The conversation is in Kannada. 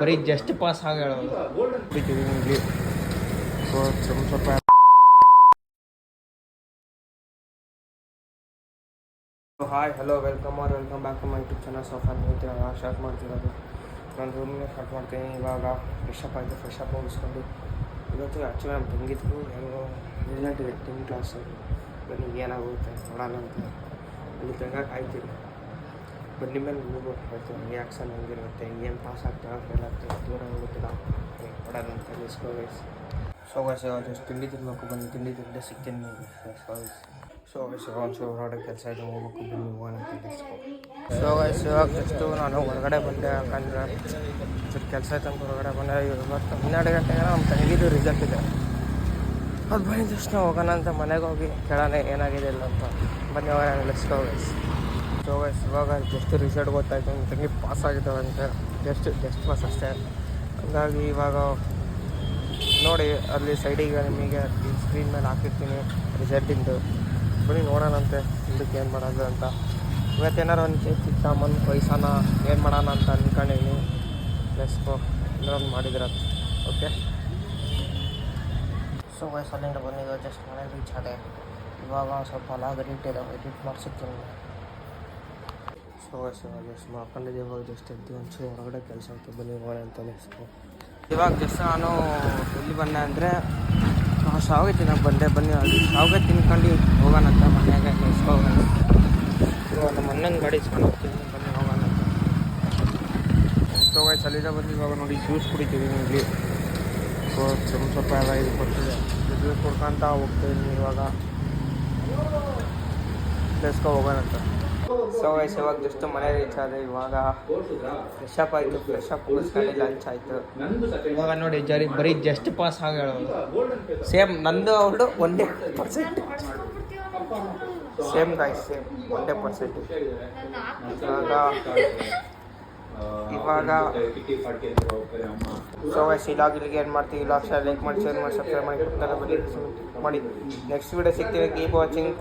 ಬರೀ ಜಸ್ಟ್ ಪಾಸ್ ಆಗಿ ಹೇಳೋದು hi hello welcome are welcome back to my YouTube channel ಹೇಳ್ತೀನಿ ಸ್ಟಾರ್ಟ್ ಮಾಡ್ತಿರೋದು. ನಾನು ರೂಮ್ನ ಸ್ಟಾರ್ಟ್ ಮಾಡ್ತೀನಿ. ಇವಾಗ ಫ್ರೆಶ್ ಅಪ್ ಆಯಿತು. ಫ್ರೆಶ್ ಅಪ್ ಮುಗಿಸ್ಕೊಂಡು. ಇವತ್ತು ಆ್ಯಕ್ಚುಲಿ ನಮ್ಮ ತಂಗಿದ್ವು ಹೆಂಗೋ ರಿಸಲ್ಟ್ ಇದೆ ಟೆಂತ್ ಕ್ಲಾಸು ಬನ್ನಿ, ಏನಾಗುತ್ತೆ? ನೋಡೋಣ ಅಂತ. ಅಲ್ಲಿ ತನಕ ಕಾಯ್ತೀನಿ ಬನ್ನಿ ಮೇಲೆ ಹೋಗೋ ಹೇಳ್ತೀನಿ ರಿಯಾಕ್ಷನ್ ಹೆಂಗಿರುತ್ತೆ ಏನು ಪಾಸ್ ಆಗ್ತಾವೆ ದೂರ ಹೋಗುತ್ತಿಲ್ಲ ನೋಡೋಣ ಅಂತ let's go guys so guys just ತಿಂಡಿ ತಿನ್ನಬೇಕು ಬನ್ನಿ, ತಿಂಡಿ ತಿಂದೆ ಸಿಗ್ತೀನಿ ಸೊ ಗೈಸ್ ಹೊರಗಡೆ ಕೆಲಸ ಇದೆ, ಹೋಗ್ಬೇಕು, ಬನ್ನಿ, ಹೋಗೋಣ ಸೊ ಗೈಸ್ ನಾನು ಹೊರಗಡೆ ಬಂದೆ, ಯಾಕಂದ್ರೆ ಸ್ವಲ್ಪ ಕೆಲಸ ಐತೆ ಅಂತ ಹೊರಗಡೆ ಬಂದೆ. ಇವತ್ತು ಹನ್ನೆರಡು ಗಂಟೆಗೆ ನಮ್ಮ ತಂಗಿದು ರಿಸಲ್ಟ್ ಇದೆ. ಅದು ಬಂದಿದ ತಕ್ಷಣ ಹೋಗೋಣ ಅಂತ ಮನೆಗೆ ಹೋಗಿ, ಕೇಳೋಣ ಏನಾಗಿದೆ ಇಲ್ಲ ಅಂತ. ಬನ್ನಿ, ಹೋಗೋಣ ಗೋ ಗೈಸ್ ಸೊ ಗೈಸ್ ಇವಾಗ ಜಸ್ಟ್ ರಿಸಲ್ಟ್ ಗೊತ್ತಾಯ್ತು ನನ್ನ ತಂಗಿ ಪಾಸ್ ಆಗಿದ್ದಾವಂತೆ ಜಸ್ಟ್ ಜಸ್ಟ್ ಪಾಸ್ ಅಷ್ಟೇ. ಹಾಗಾಗಿ ಇವಾಗ ನೋಡಿ, ಅಲ್ಲಿ ಸೈಡಿಗೆ ನಿಮಗೆ ಸ್ಕ್ರೀನ್ ಮೇಲೆ ಹಾಕಿರ್ತೀನಿ ರಿಸಲ್ಟಿಂದು ಬನ್ನಿ ನೋಡೋಣಂತೆ ಇದಕ್ಕೆ ಏನು ಮಾಡೋದು ಅಂತ. ಇವತ್ತೇನಾರು ಒಂದು ಕೇಕ್ ತಗೊಂಬಂದು ವಯಸ್ಸಾನ ಏನು ಮಾಡೋಣ ಅಂತ ಅಂದ್ಕೊಂಡಿದ್ದೀನಿ ಲೆಸ್ಕೋ ಇನ್ನೊಂದು ಮಾಡಿದ್ರೆ ಓಕೆ ಸೊ ವಯಸ್ಸಲ್ಲಿಂದ ಬಂದಿದ್ದು ಜಸ್ಟ್ ಮನೆ ರೀಚ್ ಆದೆ ಇವಾಗ ಸ್ವಲ್ಪ ಲಾಗ್ ಎಡಿಟ್ ಇದೆ ಎಡಿಟ್ ಮಾಡಿಸಿರ್ತೀನಿ. ಸೊ ಮಾಡ್ಕೊಂಡಿದ್ದೀವಿ ಇವಾಗ ಜಸ್ಟ್ ಎದ್ದು ಒಂಚೂರು ಹೊರಗಡೆ ಕೆಲಸ ಆಯ್ತು, ಬನ್ನಿ ಹೋಗೋಣ ಅಂತ ಲೆಸ್ಕೋ ಇವಾಗ ಜಸ್ಟ್ ನಾನು ಎಲ್ಲಿ ಬಂದೆ ಅಂದರೆ ಶಾವಿಗೆ ತಿನ್ನೋಕೆ ಬಂದೆ. ಬನ್ನಿ ಅಲ್ಲಿ ಶಾವಿಗೆ ತಿನ್ಕೊಂಡು ಹೋಗೋಣ ಅಂತ ಮನೆಯಾಗೆ ಹೋಗೋಣ ಇವಾಗ ನಮ್ಮ ಅಣ್ಣನ ಗಾಡಿ ಇಸ್ಕೊಂಡು ಹೋಗ್ತೀನಿ. ಬನ್ನಿ, ಹೋಗೋಣ ಅಂತ. ಸೊ ಗೈಸ್ ಅಲ್ಲಿಂದ ಬಂದು ಇವಾಗ ನೋಡಿ ಜ್ಯೂಸ್ ಕುಡಿತೀವಿ ಇಲ್ಲಿ. ಸೊ ಸ್ವಲ್ಪ ಎಲ್ಲ ಇದು ಕೊಡ್ತಿದೆ. ಜ್ಯೂಸ್ ಕುಡ್ಕೊಂತ ಹೋಗ್ತೀನಿ ಇವಾಗ. ಪ್ಲೇಸ್ಗೆ ಹೋಗೋಣ ಅಂತ. ಸೊ ಗೈಸ್ ಇವಾಗ ಜಸ್ಟ್ ಮನೆ ರೀಚ್ ಆದ್ರೆ ಇವಾಗ ಫ್ರೆಶ್ ಅಪ್ ಆಯಿತು ಫ್ರೆಶ್ ಅಪ್ ಮುಗಿಸ್ಕೊಂಡು ಲಂಚ್ ಆಯಿತು. ಇವಾಗ ನೋಡಿ ಜರಿ ಬರೀ ಜಸ್ಟ್ ಪಾಸ್ ಆಗಿ ಹೇಳೋದು. ಸೇಮ್ ನಂದು ಅವಳು ಒಂದೇ ಪರ್ಸೆಂಟ್ ಸೇಮ್ ಗಾಯ್ಸ್ ಸೇಮ್ ಒಂದೇ ಪರ್ಸೆಂಟ್ ಇವಾಗ ಇವಾಗ ಸೊ ಗೈಸ್ ಇಲಾಗ್ ಇಲ್ಲಿಗೆ ಏನು ಮಾಡ್ತೀವಿ. ಇಲಾಗ್ ಲೈಕ್ ಮಾಡಿ ಶೇರ್ ಮಾಡಿ ಸಬ್ಸ್ಕ್ರೈಬ್ ಮಾಡಿ ಮಾಡಿ. Next video ಸಿಗ್ತೀವಿ. Keep watching